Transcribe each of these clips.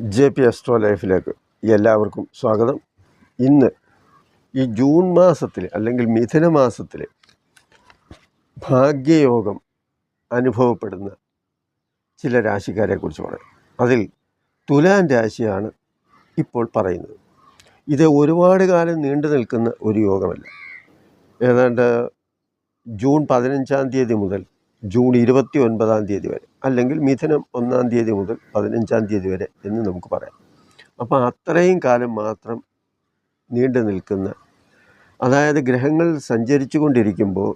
J P എസ്ട്രോ ലൈഫിലേക്ക് എല്ലാവർക്കും സ്വാഗതം. ഇന്ന് ഈ ജൂൺ മാസത്തിൽ അല്ലെങ്കിൽ മിഥുന മാസത്തിൽ ഭാഗ്യയോഗം അനുഭവപ്പെടുന്ന ചില രാശിക്കാരെക്കുറിച്ച് പറയാം. അതിൽ തുലാൻ രാശിയാണ് ഇപ്പോൾ പറയുന്നത്. ഇത് ഒരുപാട് കാലം നീണ്ടു നിൽക്കുന്ന ഒരു യോഗമല്ല. ഏതാണ്ട് ജൂൺ പതിനഞ്ചാം തീയതി മുതൽ ജൂൺ ഇരുപത്തി ഒൻപതാം തീയതി വരെ അല്ലെങ്കിൽ മിഥുനം ഒന്നാം തീയതി മുതൽ പതിനഞ്ചാം തീയതി വരെ എന്ന് നമുക്ക് പറയാം. അപ്പോൾ അത്രയും കാലം മാത്രം നീണ്ടു നിൽക്കുന്ന അതായത് ഗ്രഹങ്ങൾ സഞ്ചരിച്ചു കൊണ്ടിരിക്കുമ്പോൾ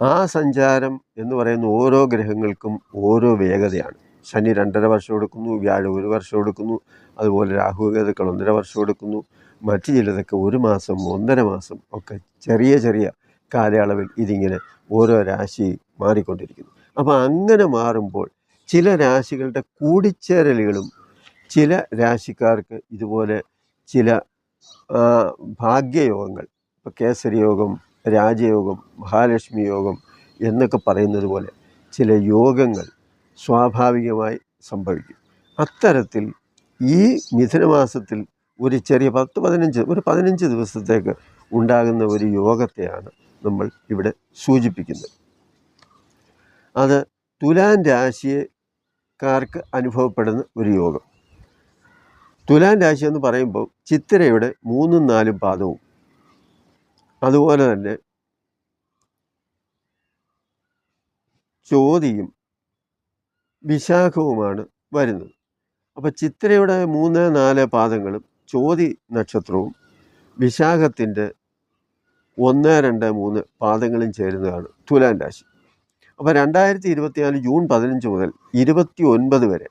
ആ സഞ്ചാരം എന്ന് പറയുന്ന ഓരോ ഗ്രഹങ്ങൾക്കും ഓരോ വേഗതയാണ്. ശനി രണ്ടര വർഷം എടുക്കുന്നു വ്യാഴം ഒരു വർഷം എടുക്കുന്നു അതുപോലെ രാഹു രാഹുകേതുക്കൾ ഒന്നര വർഷം എടുക്കുന്നു മറ്റു ചിലതൊക്കെ ഒരു മാസം ഒന്നര മാസം ഒക്കെ ചെറിയ ചെറിയ കാലയളവിൽ ഇതിങ്ങനെ ഓരോ രാശി മാറിക്കൊണ്ടിരിക്കുന്നു. അപ്പോൾ അങ്ങനെ മാറുമ്പോൾ ചില രാശികളുടെ കൂടിച്ചേരലുകളും ചില രാശിക്കാർക്ക് ഇതുപോലെ ചില ഭാഗ്യയോഗങ്ങൾ ഇപ്പോൾ കേസരി യോഗം രാജയോഗം മഹാലക്ഷ്മി യോഗം എന്നൊക്കെ പറയുന്നത് പോലെ ചില യോഗങ്ങൾ സ്വാഭാവികമായി സംഭവിക്കും. അത്തരത്തിൽ ഈ മിഥുനമാസത്തിൽ ഒരു ചെറിയ പത്ത് പതിനഞ്ച് ഒരു പതിനഞ്ച് ദിവസത്തേക്ക് ഉണ്ടാകുന്ന ഒരു യോഗത്തെയാണ് നമ്മൾ ഇവിടെ സൂചിപ്പിക്കുന്നത് അത് തുലാൻ രാശിക്കാർക്ക് അനുഭവപ്പെടുന്ന ഒരു യോഗം. തുലാൻ രാശി എന്ന് പറയുമ്പോൾ ചിത്തിരയുടെ മൂന്നും നാലും പാദവും. അതുപോലെ തന്നെ ചോതിയും വിശാഖവുമാണ് വരുന്നത്. അപ്പോൾ ചിത്രയുടെ മൂന്ന് നാല് പാദങ്ങളും ചോതി നക്ഷത്രവും വിശാഖത്തിന്റെ ഒന്ന് രണ്ട് മൂന്ന് പാദങ്ങളും ചേരുന്നതാണ് തുലാം രാശി. അപ്പോൾ രണ്ടായിരത്തി ഇരുപത്തിനാല് ജൂൺ പതിനഞ്ച് മുതൽ ഇരുപത്തി ഒൻപത് വരെ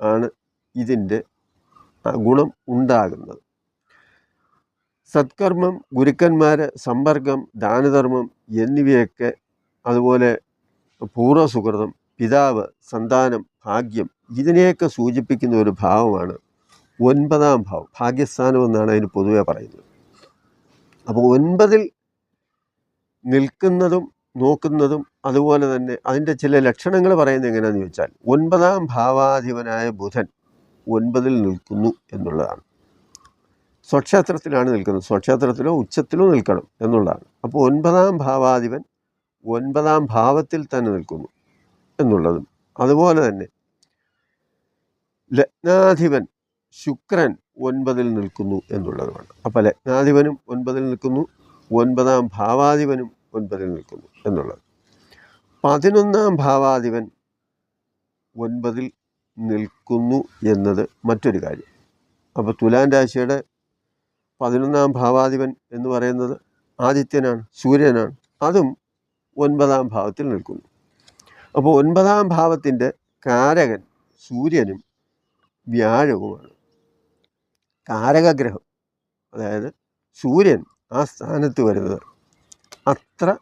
ആണ് ഇതിന്റെ ഗുണം ഉണ്ടാകുന്നത്. സത്കർമ്മം ഗുരുക്കന്മാർ സമ്പർക്കം ദാനധർമ്മം എന്നിവയൊക്കെ അതുപോലെ പൂർവസുഹൃതം പിതാവ് സന്താനം ഭാഗ്യം ഇതിനെയൊക്കെ സൂചിപ്പിക്കുന്ന ഒരു ഭാവമാണ് ഒൻപതാം ഭാവം. ഭാഗ്യസ്ഥാനം എന്നാണ് അതിന് പൊതുവെ പറയുന്നത്. അപ്പോൾ ഒൻപതിൽ നിൽക്കുന്നതും നോക്കുന്നതും അതുപോലെ തന്നെ അതിന്റെ ചില ലക്ഷണങ്ങൾ പറയുന്നത് എങ്ങനെയാണെന്ന് ചോദിച്ചാൽ ഒൻപതാം ഭാവാധിപനായ ബുധൻ ഒൻപതിൽ നിൽക്കുന്നു എന്നുള്ളതാണ്. സ്വക്ഷേത്രത്തിലാണ് നിൽക്കുന്നത്. സ്വക്ഷേത്രത്തിലോ ഉച്ചത്തിലോ നിൽക്കണം എന്നുള്ളതാണ്. അപ്പോൾ ഒൻപതാം ഭാവാധിപൻ ഒൻപതാം ഭാവത്തിൽ തന്നെ നിൽക്കുന്നു എന്നുള്ളതും. അതുപോലെ തന്നെ ലഗ്നാധിപൻ ശുക്രൻ ഒൻപതിൽ നിൽക്കുന്നു എന്നുള്ളതുമാണ്. അപ്പോൾ ലഗ്നാധിപനും ഒൻപതിൽ നിൽക്കുന്നു ഒൻപതാം ഭാവാധിപനും ഒൻപതിൽ നിൽക്കുന്നു എന്നുള്ളത്. പതിനൊന്നാം ഭാവാധിപൻ ഒൻപതിൽ നിൽക്കുന്നു എന്നത് മറ്റൊരു കാര്യം. അപ്പോൾ തുലാൻ രാശിയുടെ പതിനൊന്നാം ഭാവാധിപൻ എന്ന് പറയുന്നത് ആദിത്യനാണ് സൂര്യനാണ്. അതും ഒൻപതാം ഭാവത്തിൽ നിൽക്കുന്നു. അപ്പോൾ ഒൻപതാം ഭാവത്തിന്റെ കാരകൻ സൂര്യനും വ്യാഴവുമാണ്. കാരകഗ്രഹം അതായത് സൂര്യൻ ആ സ്ഥാനത്ത് വരുന്നത് അത്ര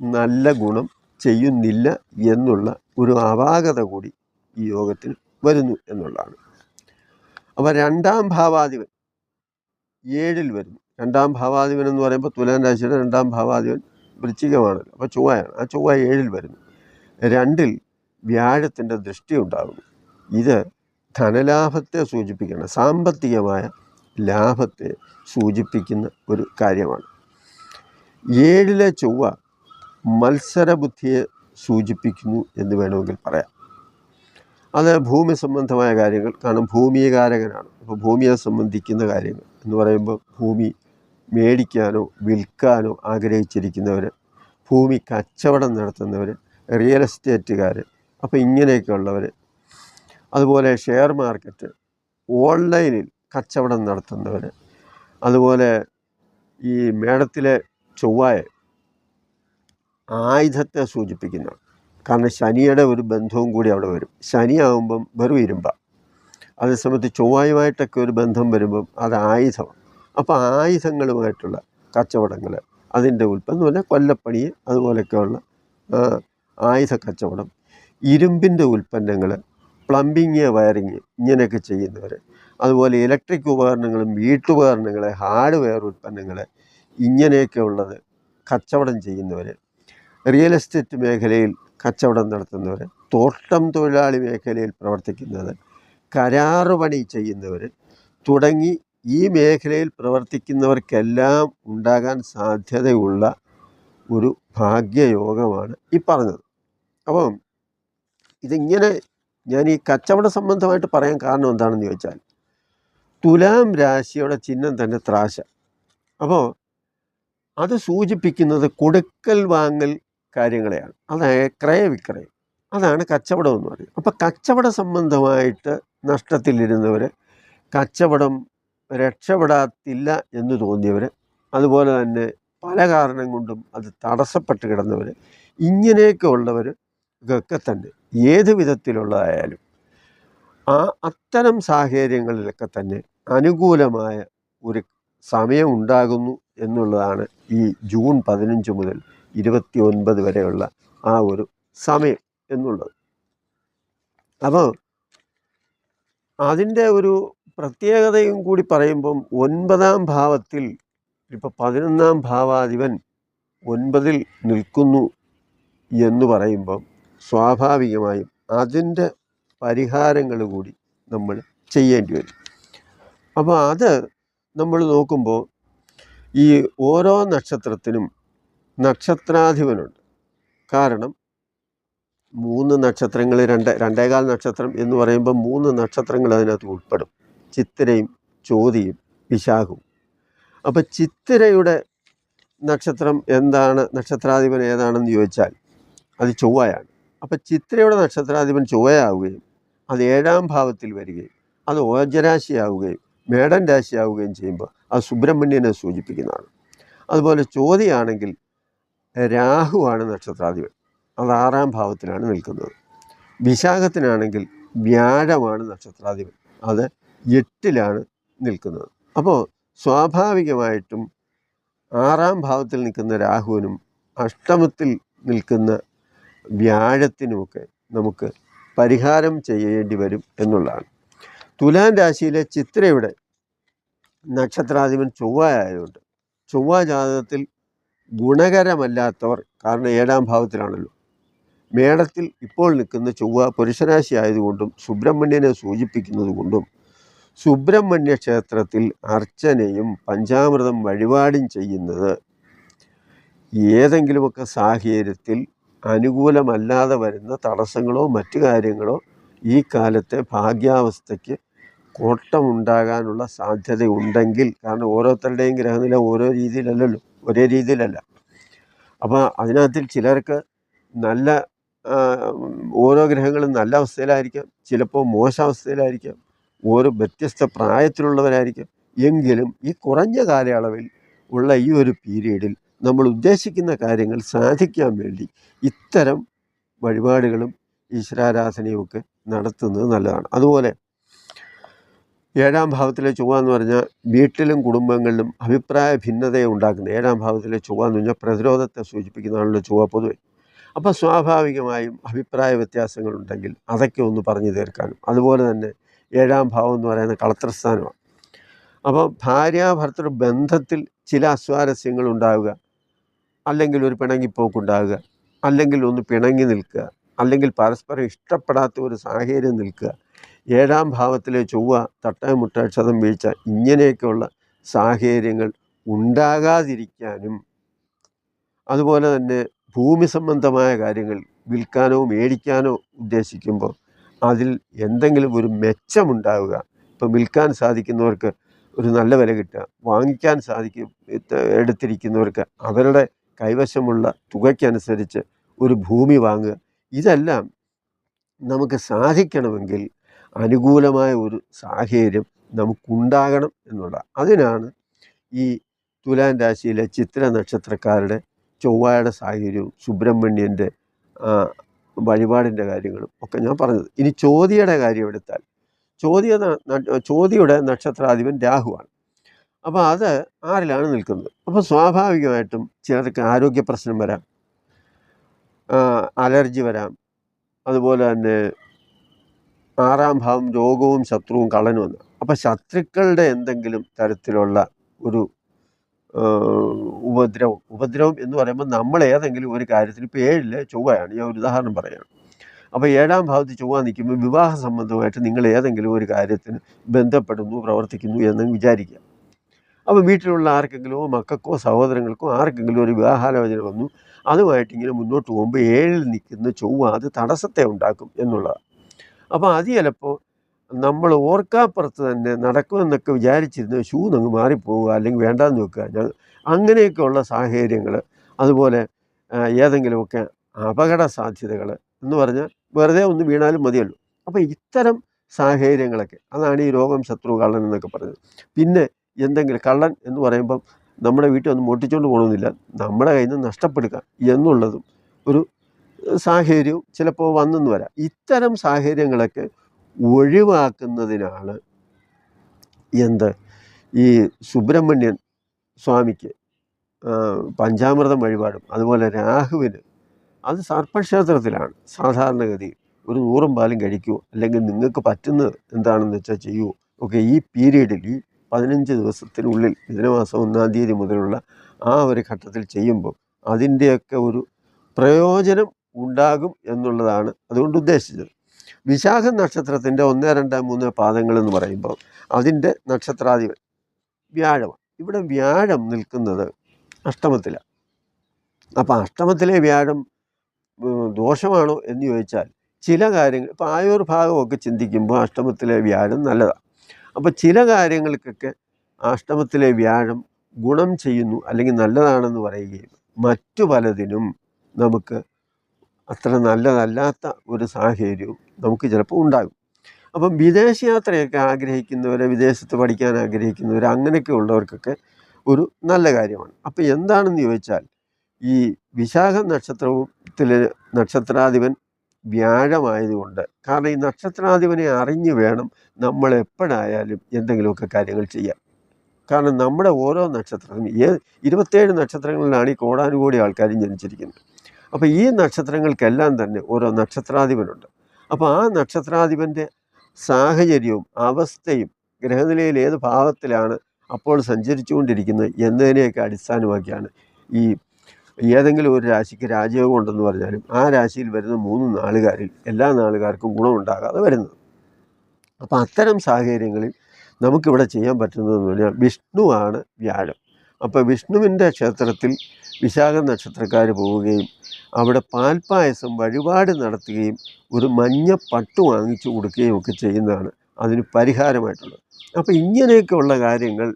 നല്ല ഗുണം ചെയ്യുന്നില്ല എന്നുള്ള ഒരു അപാകത കൂടി ഈ യോഗത്തിൽ വരുന്നു എന്നുള്ളതാണ്. അപ്പോൾ രണ്ടാം ഭാവാധിപൻ ഏഴിൽ വരുന്നു. രണ്ടാം ഭാവാധിപൻ എന്ന് പറയുമ്പോൾ തുലാൻ രാശിയുടെ രണ്ടാം ഭാവാധിപൻ വൃശ്ചികമാണ് അപ്പോൾ ചൊവ്വയാണ്. ആ ചൊവ്വ ഏഴിൽ വരുന്നു. രണ്ടിൽ വ്യാഴത്തിന്റെ ദൃഷ്ടി ഉണ്ടാകുന്നു. ഇത് ധനലാഭത്തെ സൂചിപ്പിക്കണം സാമ്പത്തികമായ ലാഭത്തെ സൂചിപ്പിക്കുന്ന ഒരു കാര്യമാണ്. ഏഴിലെ ചൊവ്വ മത്സരബുദ്ധിയെ സൂചിപ്പിക്കുന്നു എന്ന് വേണമെങ്കിൽ പറയാം. അത് ഭൂമി സംബന്ധമായ കാര്യങ്ങൾ. കാരണം ഭൂമികാരകനാണ്. അപ്പോൾ ഭൂമിയെ സംബന്ധിക്കുന്ന കാര്യങ്ങൾ എന്ന് പറയുമ്പോൾ ഭൂമി മേടിക്കാനോ വിൽക്കാനോ ആഗ്രഹിച്ചിരിക്കുന്നവർ ഭൂമി കച്ചവടം നടത്തുന്നവർ റിയൽ എസ്റ്റേറ്റുകാർ അപ്പോൾ ഇങ്ങനെയൊക്കെയുള്ളവർ അതുപോലെ ഷെയർ മാർക്കറ്റ് ഓൺലൈനിൽ കച്ചവടം നടത്തുന്നവർ അതുപോലെ ഈ മേടത്തിലെ ചൊവ്വായ ആയുധത്തെ സൂചിപ്പിക്കുന്നു. കാരണം ശനിയുടെ ഒരു ബന്ധവും കൂടി അവിടെ വരും. ശനിയാകുമ്പം വെറും ഇരുമ്പ. അതേസമയത്ത് ചൊവ്വായുമായിട്ടൊക്കെ ഒരു ബന്ധം വരുമ്പം അത് ആയുധമാണ്. അപ്പോൾ ആയുധങ്ങളുമായിട്ടുള്ള കച്ചവടങ്ങൾ അതിന്റെ ഉൽപ്പന്നം പറഞ്ഞാൽ കൊല്ലപ്പണി അതുപോലെയൊക്കെയുള്ള ആയുധ കച്ചവടം ഇരുമ്പിന്റെ ഉൽപ്പന്നങ്ങൾ പ്ലംബിങ് വയറിങ് ഇങ്ങനെയൊക്കെ ചെയ്യുന്നവർ അതുപോലെ ഇലക്ട്രിക് ഉപകരണങ്ങളും വീട്ടുപകരണങ്ങൾ ഹാർഡ്വെയർ ഉൽപ്പന്നങ്ങൾ ഇങ്ങനെയൊക്കെ ഉള്ളത് കച്ചവടം ചെയ്യുന്നവർ റിയൽ എസ്റ്റേറ്റ് മേഖലയിൽ കച്ചവടം നടത്തുന്നവർ തോട്ടം തൊഴിലാളി മേഖലയിൽ പ്രവർത്തിക്കുന്നത് കരാറ് പണി ചെയ്യുന്നവർ തുടങ്ങി ഈ മേഖലയിൽ പ്രവർത്തിക്കുന്നവർക്കെല്ലാം ഉണ്ടാകാൻ സാധ്യതയുള്ള ഒരു ഭാഗ്യയോഗമാണ് ഈ പറഞ്ഞത്. അപ്പം ഇതിങ്ങനെ ഞാൻ ഈ കച്ചവട സംബന്ധമായിട്ട് പറയാൻ കാരണം എന്താണെന്ന് ചോദിച്ചാൽ തുലാം രാശിയുടെ ചിഹ്നം തന്നെ ത്രാശ. അപ്പോൾ അത് സൂചിപ്പിക്കുന്നത് കൊടുക്കൽ വാങ്ങൽ കാര്യങ്ങളെയാണ്. അതായത് ക്രയവിക്രയം. അതാണ് കച്ചവടം എന്ന് പറയുന്നത്. അപ്പോൾ കച്ചവട സംബന്ധമായിട്ട് നഷ്ടത്തിലിരുന്നവർ കച്ചവടം രക്ഷപ്പെടാത്തില്ല എന്ന് തോന്നിയവർ അതുപോലെ തന്നെ പല കാരണം കൊണ്ടും അത് തടസ്സപ്പെട്ട് കിടന്നവർ ഇങ്ങനെയൊക്കെ ഉള്ളവർ ഇതൊക്കെ തന്നെ ഏത് വിധത്തിലുള്ളതായാലും ആ അത്തരം സാഹചര്യങ്ങളിലൊക്കെ തന്നെ അനുകൂലമായ ഒരു സമയം ഉണ്ടാകുന്നു എന്നുള്ളതാണ് ഈ ജൂൺ പതിനഞ്ച് മുതൽ ഇരുപത്തി ഒൻപത് വരെയുള്ള ആ ഒരു സമയം എന്നുള്ളത്. അപ്പോൾ അതിന്റെ ഒരു പ്രത്യേകതയും കൂടി പറയുമ്പം ഒൻപതാം ഭാവത്തിൽ ഇപ്പോൾ പതിനൊന്നാം ഭാവാധിപൻ ഒൻപതിൽ നിൽക്കുന്നു എന്ന് പറയുമ്പം സ്വാഭാവികമായും അതിന്റെ പരിഹാരങ്ങൾ കൂടി നമ്മൾ ചെയ്യേണ്ടി വരും. അപ്പോൾ അത് നമ്മൾ നോക്കുമ്പോൾ ഈ ഓരോ നക്ഷത്രത്തിനും നക്ഷത്രാധിപനുണ്ട്. കാരണം മൂന്ന് നക്ഷത്രങ്ങൾ രണ്ട് രണ്ടേകാൽ നക്ഷത്രം എന്ന് പറയുമ്പോൾ മൂന്ന് നക്ഷത്രങ്ങൾ അതിനകത്ത് ഉൾപ്പെടും. ചിത്തിരയും ചോതിയും വിശാഖവും. അപ്പോൾ ചിത്തിരയുടെ നക്ഷത്രം എന്താണ്? നക്ഷത്രാധിപൻ ഏതാണെന്ന് ചോദിച്ചാൽ അത് ചൊവ്വയാണ്. അപ്പോൾ ചിത്രയുടെ നക്ഷത്രാധിപൻ ചൊവ്വയാവുകയും അത് ഏഴാം ഭാവത്തിൽ വരികയും അത് ഓജരാശിയാവുകയും മേടൻ രാശിയാവുകയും ചെയ്യുമ്പോൾ അത് സുബ്രഹ്മണ്യനെ സൂചിപ്പിക്കുന്നതാണ്. അതുപോലെ ചോതിയാണെങ്കിൽ രാഹുവാണ് നക്ഷത്രാധിപൻ. അത് ആറാം ഭാവത്തിലാണ് നിൽക്കുന്നത്. വിശാഖത്തിനാണെങ്കിൽ വ്യാഴമാണ് നക്ഷത്രാധിപൻ. അത് എട്ടിലാണ് നിൽക്കുന്നത്. അപ്പോൾ സ്വാഭാവികമായിട്ടും ആറാം ഭാവത്തിൽ നിൽക്കുന്ന രാഹുവിനും അഷ്ടമത്തിൽ നിൽക്കുന്ന വ്യാഴത്തിനുമൊക്കെ നമുക്ക് പരിഹാരം ചെയ്യേണ്ടി വരും എന്നുള്ളതാണ്. തുലാം രാശിയിലെ ചിത്രയുടെ നക്ഷത്രാധിപൻ ചൊവ്വ ആയതുകൊണ്ട് ചൊവ്വ ജാതകത്തിൽ ഗുണകരമല്ലാത്തവർ കാരണം ഏഴാം ഭാവത്തിലാണല്ലോ. മേടത്തിൽ ഇപ്പോൾ നിൽക്കുന്ന ചൊവ്വ പുരുഷരാശി ആയതുകൊണ്ടും സുബ്രഹ്മണ്യനെ സൂചിപ്പിക്കുന്നതുകൊണ്ടും സുബ്രഹ്മണ്യ ക്ഷേത്രത്തിൽ അർച്ചനയും പഞ്ചാമൃതം വഴിപാടും ചെയ്യുന്നത് ഏതെങ്കിലുമൊക്കെ സാഹചര്യത്തിൽ അനുകൂലമല്ലാതെ വരുന്ന തടസ്സങ്ങളോ മറ്റു കാര്യങ്ങളോ ഈ കാലത്തെ ഭാഗ്യാവസ്ഥയ്ക്ക് കോട്ടമുണ്ടാകാനുള്ള സാധ്യതയുണ്ടെങ്കിൽ കാരണം ഓരോരുത്തരുടെയും ഗ്രഹനില ഓരോ രീതിയിലല്ലല്ലോ ഒരേ രീതിയിലല്ല. അപ്പോൾ അതിനകത്തിൽ ചിലർക്ക് നല്ല ഓരോ ഗ്രഹങ്ങളും നല്ല അവസ്ഥയിലായിരിക്കാം ചിലപ്പോൾ മോശാവസ്ഥയിലായിരിക്കാം ഓരോ വ്യത്യസ്ത പ്രായത്തിലുള്ളവരായിരിക്കാം. എങ്കിലും ഈ കുറഞ്ഞ കാലയളവിൽ ഉള്ള ഈ ഒരു പീരീഡിൽ നമ്മൾ ഉദ്ദേശിക്കുന്ന കാര്യങ്ങൾ സാധിക്കാൻ വേണ്ടി ഇത്തരം വഴിപാടുകളും ഈശ്വരാരാധനയും ഒക്കെ നടത്തുന്നത് നല്ലതാണ്. അതുപോലെ ഏഴാം ഭാവത്തിലെ ചൊവ്വ എന്ന് പറഞ്ഞാൽ വീട്ടിലും കുടുംബങ്ങളിലും അഭിപ്രായ ഭിന്നതയെ ഉണ്ടാക്കുന്നത്. ഏഴാം ഭാവത്തിലെ ചൊവ്വ എന്ന് പറഞ്ഞാൽ പ്രതിരോധത്തെ സൂചിപ്പിക്കുന്നതാണല്ലോ ചൊവ്വ പൊതുവെ. അപ്പോൾ സ്വാഭാവികമായും അഭിപ്രായ വ്യത്യാസങ്ങളുണ്ടെങ്കിൽ അതൊക്കെ ഒന്ന് പറഞ്ഞു തീർക്കാനും. അതുപോലെ തന്നെ ഏഴാം ഭാവം എന്ന് പറയുന്ന കളത്രസ്ഥാനമാണ്. അപ്പോൾ ഭാര്യ ഭർത്തൃ ബന്ധത്തിൽ ചില അസ്വാരസ്യങ്ങൾ ഉണ്ടാവുക. അല്ലെങ്കിൽ ഒരു പിണങ്ങിപ്പോക്കുണ്ടാവുക. അല്ലെങ്കിൽ ഒന്ന് പിണങ്ങി നിൽക്കുക. അല്ലെങ്കിൽ പരസ്പരം ഇഷ്ടപ്പെടാത്ത ഒരു സാഹചര്യം നിൽക്കുക. ഏഴാം ഭാവത്തിലെ ചൊവ്വ തട്ടമുട്ട ക്ഷതം വീഴ്ച ഇങ്ങനെയൊക്കെയുള്ള സാഹചര്യങ്ങൾ ഉണ്ടാകാതിരിക്കാനും അതുപോലെ തന്നെ ഭൂമി സംബന്ധമായ കാര്യങ്ങൾ വിൽക്കാനോ മേടിക്കാനോ ഉദ്ദേശിക്കുമ്പോൾ അതിൽ എന്തെങ്കിലും ഒരു മെച്ചമുണ്ടാവുക. ഇപ്പം വിൽക്കാൻ സാധിക്കുന്നവർക്ക് ഒരു നല്ല വില കിട്ടുക. വാങ്ങിക്കാൻ സാധിക്കും എടുത്തിരിക്കുന്നവർക്ക് അവരുടെ കൈവശമുള്ള തുകയ്ക്കനുസരിച്ച് ഒരു ഭൂമി വാങ്ങുക. ഇതെല്ലാം നമുക്ക് സാധിക്കണമെങ്കിൽ അനുകൂലമായ ഒരു സാഹചര്യം നമുക്കുണ്ടാകണം എന്നുള്ള അതിനാണ് ഈ തുലാൻ രാശിയിലെ ചിത്ര നക്ഷത്രക്കാരുടെ ചൊവ്വയുടെ സാഹചര്യവും സുബ്രഹ്മണ്യന്റെ വഴിപാടിന്റെ കാര്യങ്ങളും ഒക്കെ ഞാൻ പറഞ്ഞത്. ഇനി ചോദ്യയുടെ കാര്യം എടുത്താൽ ചോദ്യ ചോദ്യയുടെ നക്ഷത്രാധിപൻ രാഹുവാണ്. അപ്പോൾ അത് ആറിലാണ് നിൽക്കുന്നത്? അപ്പോൾ സ്വാഭാവികമായിട്ടും ചിലർക്ക് ആരോഗ്യ പ്രശ്നം വരാം അലർജി വരാം അതുപോലെ തന്നെ ആറാം ഭാവം രോഗവും ശത്രുവും കളനും എന്ന് അപ്പം ശത്രുക്കളുടെ എന്തെങ്കിലും തരത്തിലുള്ള ഒരു ഉപദ്രവം ഉപദ്രവം എന്ന് പറയുമ്പോൾ നമ്മൾ ഏതെങ്കിലും ഒരു കാര്യത്തിൽ ഇപ്പോൾ ഏഴിൽ ചൊവ്വയാണ്. ഞാൻ ഒരു ഉദാഹരണം പറയുകയാണ് അപ്പോൾ ഏഴാം ഭാവത്തിൽ ചൊവ്വ നിൽക്കുമ്പോൾ വിവാഹ സംബന്ധമായിട്ട് നിങ്ങൾ ഏതെങ്കിലും ഒരു കാര്യത്തിന് ബന്ധപ്പെടുന്നു പ്രവർത്തിക്കുന്നു എന്ന് വിചാരിക്കുക. അപ്പോൾ വീട്ടിലുള്ള ആർക്കെങ്കിലും മക്കൾക്കോ സഹോദരങ്ങൾക്കോ ആർക്കെങ്കിലും ഒരു വിവാഹാലോചന വന്നു അതുമായിട്ട് ഇങ്ങനെ മുന്നോട്ട് പോകുമ്പോൾ ഏഴിൽ നിൽക്കുന്ന ചൊവ്വ അത് തടസ്സത്തെ ഉണ്ടാക്കും എന്നുള്ളതാണ്. അപ്പോൾ അത് ചിലപ്പോൾ നമ്മൾ ഓർക്കാപ്പുറത്ത് തന്നെ നടക്കുമെന്നൊക്കെ വിചാരിച്ചിരുന്ന ഷൂ അങ്ങ് മാറിപ്പോവുക അല്ലെങ്കിൽ വേണ്ടാന്ന് വെക്കുക. ഞങ്ങൾ അങ്ങനെയൊക്കെയുള്ള സാഹചര്യങ്ങൾ അതുപോലെ ഏതെങ്കിലുമൊക്കെ അപകട സാധ്യതകൾ എന്ന് പറഞ്ഞാൽ വെറുതെ ഒന്ന് വീണാലും മതിയല്ലോ. അപ്പോൾ ഇത്തരം സാഹചര്യങ്ങളൊക്കെ അതാണ് ഈ രോഗം ശത്രു കള്ളൻ എന്നൊക്കെ പറഞ്ഞത് പിന്നെ എന്തെങ്കിലും കള്ളൻ എന്ന് പറയുമ്പം നമ്മുടെ വീട്ടിൽ ഒന്ന് മോട്ടിച്ചുകൊണ്ട് പോകണമെന്നില്ല നമ്മുടെ കയ്യിൽ നിന്ന് നഷ്ടപ്പെടുക എന്നുള്ളതും ഒരു സാഹചര്യവും ചിലപ്പോൾ വന്നെന്ന് വരാം. ഇത്തരം സാഹചര്യങ്ങളൊക്കെ ഒഴിവാക്കുന്നതിനാണ് എന്ത് ഈ സുബ്രഹ്മണ്യൻ സ്വാമിക്ക് പഞ്ചാമൃതം വഴിപാടും അതുപോലെ രാഹുവിന്. അത് സർപ്പക്ഷേത്രത്തിലാണ്. സാധാരണഗതിയിൽ ഒരു നൂറും പാലും കഴിക്കുമോ അല്ലെങ്കിൽ നിങ്ങൾക്ക് പറ്റുന്നത് എന്താണെന്ന് വെച്ചാൽ ചെയ്യുമോ ഒക്കെ ഈ പീരീഡിൽ ഈ പതിനഞ്ച് ദിവസത്തിനുള്ളിൽ മിഥുനമാസം ഒന്നാം തീയതി മുതലുള്ള ആ ഒരു ഘട്ടത്തിൽ ചെയ്യുമ്പോൾ അതിന്റെയൊക്കെ ഒരു പ്രയോജനം ഉണ്ടാകും എന്നുള്ളതാണ് അതുകൊണ്ട് ഉദ്ദേശിച്ചത്. വിശാഖ നക്ഷത്രത്തിന്റെ ഒന്ന് രണ്ട് മൂന്ന് പാദങ്ങൾ എന്ന് പറയുമ്പോൾ അതിന്റെ നക്ഷത്രാധിപൻ വ്യാഴമാണ് ഇവിടെ വ്യാഴം നിൽക്കുന്നത് അഷ്ടമത്തിലാണ് അപ്പോൾ അഷ്ടമത്തിലെ വ്യാഴം ദോഷമാണോ എന്ന് ചോദിച്ചാൽ ചില കാര്യങ്ങൾ ഇപ്പോൾ ആയൂർ ഭാഗമൊക്കെ ചിന്തിക്കുമ്പോൾ അഷ്ടമത്തിലെ വ്യാഴം നല്ലതാണ് അപ്പോൾ ചില കാര്യങ്ങൾക്കൊക്കെ അഷ്ടമത്തിലെ വ്യാഴം ഗുണം ചെയ്യുന്നു അല്ലെങ്കിൽ നല്ലതാണെന്ന് പറയുകയും മറ്റു പലതിനും നമുക്ക് അത്ര നല്ലതല്ലാത്ത ഒരു സാഹചര്യവും നമുക്ക് ചിലപ്പോൾ ഉണ്ടാകും. അപ്പം വിദേശയാത്രയൊക്കെ ആഗ്രഹിക്കുന്നവർ വിദേശത്ത് പഠിക്കാൻ ആഗ്രഹിക്കുന്നവർ അങ്ങനെയൊക്കെ ഉള്ളവർക്കൊക്കെ ഒരു നല്ല കാര്യമാണ്. അപ്പോൾ എന്താണെന്ന് ചോദിച്ചാൽ ഈ വിശാഖ നക്ഷത്രത്തിലെ നക്ഷത്രാധിപൻ വ്യാഴമായതുകൊണ്ട് കാരണം ഈ നക്ഷത്രാധിപനെ അറിഞ്ഞു വേണം നമ്മൾ എപ്പോഴായാലും എന്തെങ്കിലുമൊക്കെ കാര്യങ്ങൾ ചെയ്യാൻ. കാരണം നമ്മുടെ ഓരോ നക്ഷത്രത്തിനും ഏ ഇരുപത്തേഴ് നക്ഷത്രങ്ങളിലാണ് ഈ കോടാനുകോടി ആൾക്കാരും ജനിച്ചിരിക്കുന്നത്. അപ്പോൾ ഈ നക്ഷത്രങ്ങൾക്കെല്ലാം തന്നെ ഓരോ നക്ഷത്രാധിപനുണ്ട്. അപ്പോൾ ആ നക്ഷത്രാധിപന്റെ സാഹചര്യവും അവസ്ഥയും ഗ്രഹനിലയിൽ ഏത് ഭാവത്തിലാണ് അപ്പോൾ സഞ്ചരിച്ചുകൊണ്ടിരിക്കുന്നത് എന്നതിനെയൊക്കെ അടിസ്ഥാനമാക്കിയാണ് ഈ ഏതെങ്കിലും ഒരു രാശിക്ക് രാജയോഗം ഉണ്ടെന്ന് പറഞ്ഞാലും ആ രാശിയിൽ വരുന്ന മൂന്ന് നാളുകാരിൽ എല്ലാ നാളുകാർക്കും ഗുണമുണ്ടാകാതെ വരുന്നത്. അപ്പോൾ അത്തരം സാഹചര്യങ്ങളിൽ നമുക്കിവിടെ ചെയ്യാൻ പറ്റുന്നതെന്ന് പറഞ്ഞാൽ വിഷ്ണുവാണ് വ്യാഴം. അപ്പോൾ വിഷ്ണുവിന്റെ ക്ഷേത്രത്തിൽ വിശാഖ നക്ഷത്രക്കാർ പോവുകയും അവിടെ പാൽപ്പായസം വഴിപാട് നടത്തുകയും ഒരു മഞ്ഞ പട്ട് വാങ്ങിച്ചു കൊടുക്കുകയും ഒക്കെ ചെയ്യുന്നതാണ് അതിന് പരിഹാരമായിട്ടുള്ളത്. അപ്പോൾ ഇങ്ങനെയൊക്കെയുള്ള കാര്യങ്ങൾ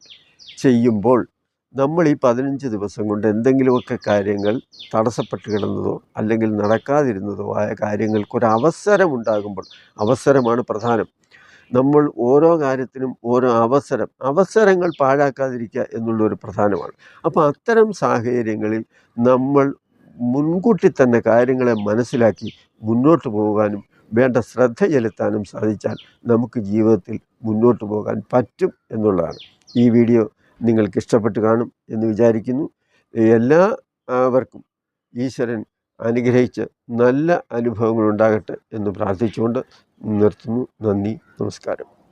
ചെയ്യുമ്പോൾ നമ്മൾ ഈ പതിനഞ്ച് ദിവസം കൊണ്ട് എന്തെങ്കിലുമൊക്കെ കാര്യങ്ങൾ തടസ്സപ്പെട്ട് കിടന്നതോ അല്ലെങ്കിൽ നടക്കാതിരുന്നതോ ആയ കാര്യങ്ങൾക്കൊരു അവസരം ഉണ്ടാകുമ്പോൾ അവസരമാണ് പ്രധാനം. നമ്മൾ ഓരോ കാര്യത്തിനും ഓരോ അവസരം അവസരങ്ങൾ പാഴാക്കാതിരിക്കുക എന്നുള്ളൊരു പ്രധാനമാണ്. അപ്പോൾ അത്തരം സാഹചര്യങ്ങളിൽ നമ്മൾ മുൻകൂട്ടി തന്നെ കാര്യങ്ങളെ മനസ്സിലാക്കി മുന്നോട്ട് പോകാനും വേണ്ട ശ്രദ്ധ ചെലുത്താനും സാധിച്ചാൽ നമുക്ക് ജീവിതത്തിൽ മുന്നോട്ട് പോകാൻ പറ്റും എന്നുള്ളതാണ്. ഈ വീഡിയോ നിങ്ങൾക്ക് ഇഷ്ടപ്പെട്ട് കാണും എന്ന് വിചാരിക്കുന്നു. എല്ലാവർക്കും ഈശ്വരൻ അനുഗ്രഹിച്ച് നല്ല അനുഭവങ്ങൾ ഉണ്ടാകട്ടെ എന്ന് പ്രാർത്ഥിച്ചുകൊണ്ട് നിർത്തുന്നു. നന്ദി നമസ്കാരം.